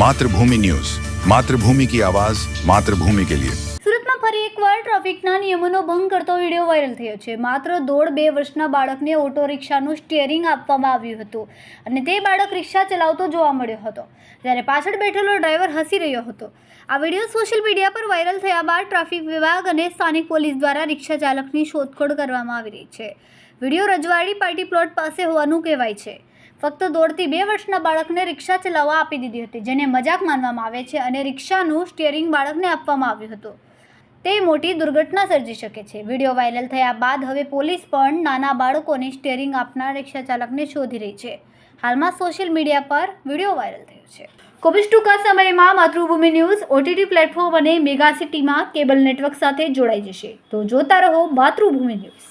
Mathrubhumi news. Mathrubhumi કી આવાજ, માતૃભૂમિ કે લિયે. સુરતમાં ફરી એકવાર ટ્રાફિકના નિયમોનો ભંગ કરતો વિડિયો વાયરલ થયો છે. માત્ર દોઢ બે વર્ષના બાળકને ઓટો રિક્ષાનું સ્ટિયરિંગ આપવામાં આવ્યું હતું અને તે બાળક રિક્ષા ચલાવતો જોવા મળ્યો હતો. જ્યારે પાછળ બેઠેલો ડ્રાઈવર હસી રહ્યો હતો. આ વીડિયો સોશિયલ મીડિયા પર વાયરલ થયા બાદ ટ્રાફિક વિભાગ અને સ્થાનિક પોલીસ દ્વારા રિક્ષા ચાલકની શોધખોળ કરવામાં આવી રહી છે. વીડિયો રજવાડી પાર્ટી પ્લોટ પાસે હોવાનું કહેવાય છે. ફક્ત દોઢથી બે વર્ષના બાળકને રિક્ષા ચલાવવા આપી દીધી હતી, જેને મજાક માનવામાં આવે છે અને રિક્ષાનું સ્ટિયરિંગ બાળકને આપવામાં આવ્યું હતું. તે મોટી દુર્ઘટના સર્જી શકે છે. વીડિયો વાયરલ થયા બાદ હવે પોલીસ પણ નાના બાળકોને સ્ટિયરિંગ આપનાર રિક્ષા ચાલકને શોધી રહી છે. હાલમાં સોશિયલ મીડિયા પર વીડિયો વાયરલ થયો છે. કોવિડ ટૂંકા સમયમાં માતૃભૂમિ ન્યૂઝ, ઓટીટી પ્લેટફોર્મ અને મેગા સિટીમાં કેબલ નેટવર્ક સાથે જોડાઈ જશે. તો જોતા રહો માતૃભૂમિ ન્યૂઝ.